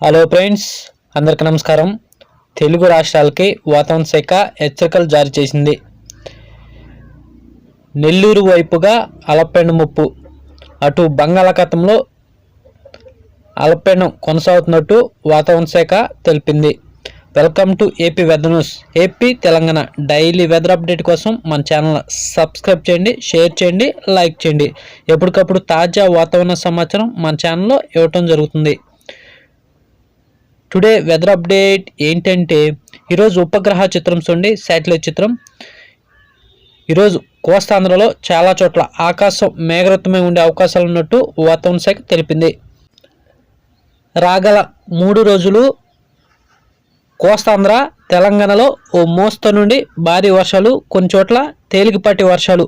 Hello friends అందరికి నమస్కారం. తెలుగు రాష్ట్రాలకి వాతావరణ శాఖ హెచ్చరికలు జారీ చేసింది. నెల్లూరు వైపుగా అలపెండ ముప్పు. అటు బంగాళాఖాతంలో అలపెండం కొనసాగుతున్నట్టు వాతావరణ శాఖ తెలిపింది. Welcome to AP weather news AP Telangana daily weather update కోసం మన ఛానల్ సబ్స్క్రైబ్ చేయండి షేర్ చేయండి లైక్ చేయండి. ఎప్పటికప్పుడు తాజా వాతావరణ సమాచారం మన ఛానల్లో ఇవ్వటం జరుగుతుంది. టుడే వెదర్ అప్డేట్ ఏంటంటే ఈరోజు ఉపగ్రహ చిత్రం చూడండి శాటిలైట్ చిత్రం. ఈరోజు కోస్తాంధ్రలో చాలా చోట్ల ఆకాశం మేఘరత్వమై ఉండే అవకాశాలు ఉన్నట్టు వాతావరణ శాఖ తెలిపింది. రాగల మూడు రోజులు కోస్తాంధ్ర తెలంగాణలో ఓ మోస్త నుండి భారీ వర్షాలు కొన్ని చోట్ల తేలికపాటి వర్షాలు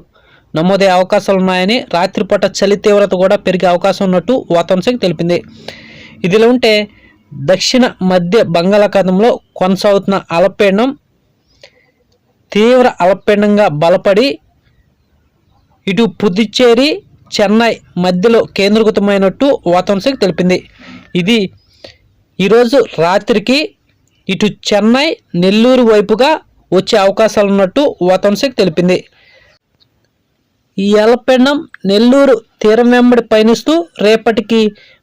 నమోదయ్యే అవకాశాలు ఉన్నాయని రాత్రిపూట చలి తీవ్రత కూడా పెరిగే అవకాశం ఉన్నట్టు వాతావరణ శాఖ తెలిపింది. ఇదిలా ఉంటే దక్షిణ మధ్య బంగాళాఖాతంలో కొనసాగుతున్న అల్పపీడనం తీవ్ర అల్పపీడనంగా బలపడి ఇటు పుదుచ్చేరి చెన్నై మధ్యలో కేంద్రీకృతమైనట్టు వాతావరణ శాఖ తెలిపింది. ఇది ఈరోజు రాత్రికి ఇటు చెన్నై నెల్లూరు వైపుగా వచ్చే అవకాశాలు ఉన్నట్టు వాతావరణ శాఖ తెలిపింది. ఈ అల్పపీడనం నెల్లూరు తీరం వెంబడి పయనిస్తూ రేపటికి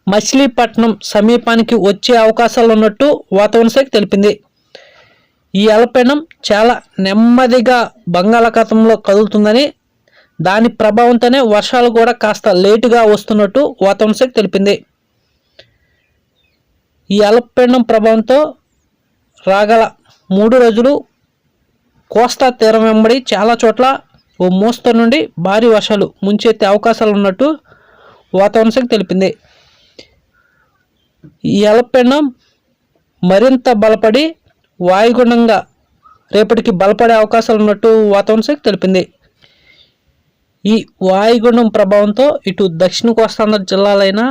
మచిలీపట్నం సమీపానికి వచ్చే అవకాశాలు ఉన్నట్టు వాతావరణ శాఖ తెలిపింది. ఈ అల్పపీడనం చాలా నెమ్మదిగా బంగాళాఖాతంలో కదులుతుందని దాని ప్రభావంతోనే వర్షాలు కూడా కాస్త లేటుగా వస్తున్నట్టు వాతావరణ శాఖ తెలిపింది. ఈ అల్పపీడనం ప్రభావంతో రాగల మూడు రోజులు కోస్తా తీరం వెంబడి చాలా చోట్ల ఓ మోస్తరు నుండి భారీ వర్షాలు ముంచెత్తే అవకాశాలు ఉన్నట్టు వాతావరణ శాఖ తెలిపింది. ఈ మరింత బలపడి వాయుగుండంగా రేపటికి బలపడే అవకాశాలు ఉన్నట్టు వాతావరణ శాఖ తెలిపింది. ఈ వాయుగుండం ప్రభావంతో ఇటు దక్షిణ కోస్తాంధ్ర జిల్లాలైన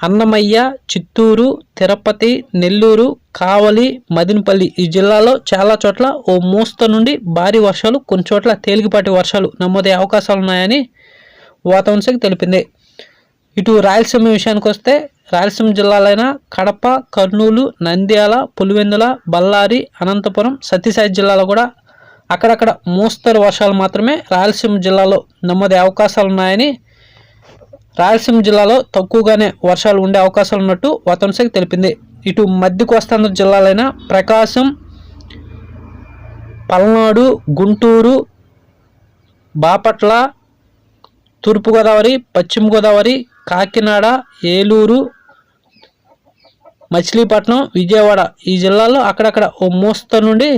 అన్నమయ్య చిత్తూరు తిరుపతి నెల్లూరు కావలి మదినపల్లి ఈ జిల్లాలో చాలా చోట్ల ఓ మూస్త నుండి భారీ వర్షాలు కొన్ని చోట్ల తేలికపాటి వర్షాలు నమోదయ్యే అవకాశాలు ఉన్నాయని వాతావరణ శాఖ తెలిపింది. ఇటు రాయలసీమ విషయానికి వస్తే రాయలసీమ జిల్లాలైన కడప కర్నూలు నంద్యాల పులివెందుల బళ్ళారి అనంతపురం సత్యసాయి జిల్లాలో కూడా అక్కడక్కడ మోస్తరు వర్షాలు మాత్రమే రాయలసీమ జిల్లాలో నమ్మదే అవకాశాలు ఉన్నాయని రాయలసీమ జిల్లాలో తక్కువగానే వర్షాలు ఉండే అవకాశాలు ఉన్నట్టు వాతావరణ శాఖ తెలిపింది. ఇటు మధ్య కోస్తాంధ్ర జిల్లాలైన ప్రకాశం పల్నాడు గుంటూరు బాపట్ల తూర్పుగోదావరి పశ్చిమ గోదావరి కాకినాడ ఏలూరు మచిలీపట్నం విజయవాడ ఈ జిల్లాల్లో అక్కడక్కడ ఓ మోస్తరు నుండి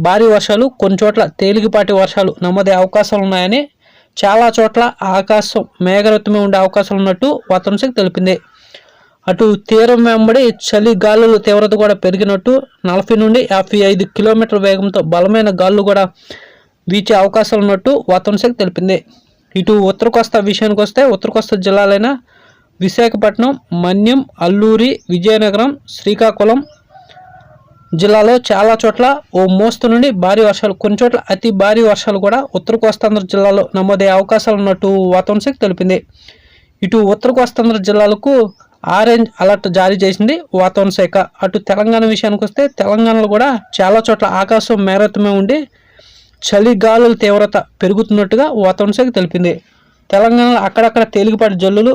భారీ వర్షాలు కొన్ని చోట్ల తేలికపాటి వర్షాలు నమోదయ్యే అవకాశాలు ఉన్నాయని చాలా చోట్ల ఆకాశం మేఘరత్వమే ఉండే అవకాశాలు ఉన్నట్టు వాతావరణ శాఖ తెలిపింది. అటు తీరం వెంబడి చలి గాలుల తీవ్రత కూడా పెరిగినట్టు నలభై నుండి యాభై ఐదు కిలోమీటర్ల వేగంతో బలమైన గాలులు కూడా వీచే అవకాశాలు ఉన్నట్టు వాతావరణ శాఖ తెలిపింది. ఇటు ఉత్తర కోస్తా విషయానికి వస్తే ఉత్తర కోస్తా జిల్లాలైన విశాఖపట్నం మన్యం అల్లూరి విజయనగరం శ్రీకాకుళం జిల్లాలో చాలా చోట్ల ఓ మోస్తు నుండి భారీ వర్షాలు కొన్ని చోట్ల అతి భారీ వర్షాలు కూడా ఉత్తర కోస్తాంధ్ర జిల్లాలో నమోదయ్యే అవకాశాలు ఉన్నట్టు వాతావరణ శాఖ తెలిపింది. ఇటు ఉత్తర కోస్తాంధ్ర జిల్లాలకు ఆరెంజ్ అలర్ట్ జారీ చేసింది వాతావరణ శాఖ. అటు తెలంగాణ విషయానికి వస్తే తెలంగాణలో కూడా చాలా చోట్ల ఆకాశం మేరతమే ఉండి చలి గాలుల తీవ్రత పెరుగుతున్నట్టుగా వాతావరణ శాఖ తెలిపింది. తెలంగాణలో అక్కడక్కడ తేలికపాటి జల్లులు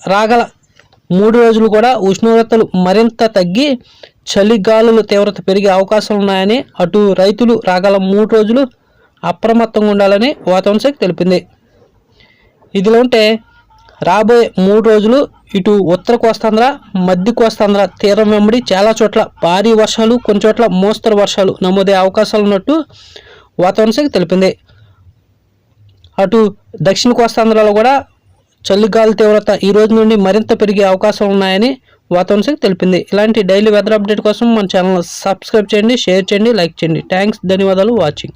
రాగల మూడు రోజులు కూడా ఉష్ణోగ్రతలు మరింత తగ్గి చలిగాలులు తీవ్రత పెరిగే అవకాశాలు ఉన్నాయని అటు రైతులు రాగల మూడు రోజులు అప్రమత్తంగా ఉండాలని వాతావరణ శాఖ తెలిపింది. ఇదిలో ఉంటే రాబోయే మూడు రోజులు ఇటు ఉత్తర కోస్తాంధ్ర మధ్య కోస్తాంధ్ర తీరం వెంబడి చాలా చోట్ల భారీ వర్షాలు కొన్ని చోట్ల మోస్తరు వర్షాలు నమోదయ్యే అవకాశాలు ఉన్నట్టు వాతావరణ శాఖ తెలిపింది. అటు దక్షిణ కోస్తాంధ్రలో కూడా చలిగాలి తీవ్రత ఈ రోజు నుండి మరింత పెరిగే అవకాశం ఉన్నాయని వాతావరణ శాఖ తెలిపింది. ఇలాంటి డైలీ వెదర్ అప్డేట్ కోసం మన ఛానల్ సబ్స్క్రైబ్ చేయండి షేర్ చేయండి లైక్ చేయండి. థ్యాంక్స్ ధన్యవాదాలు వాచింగ్.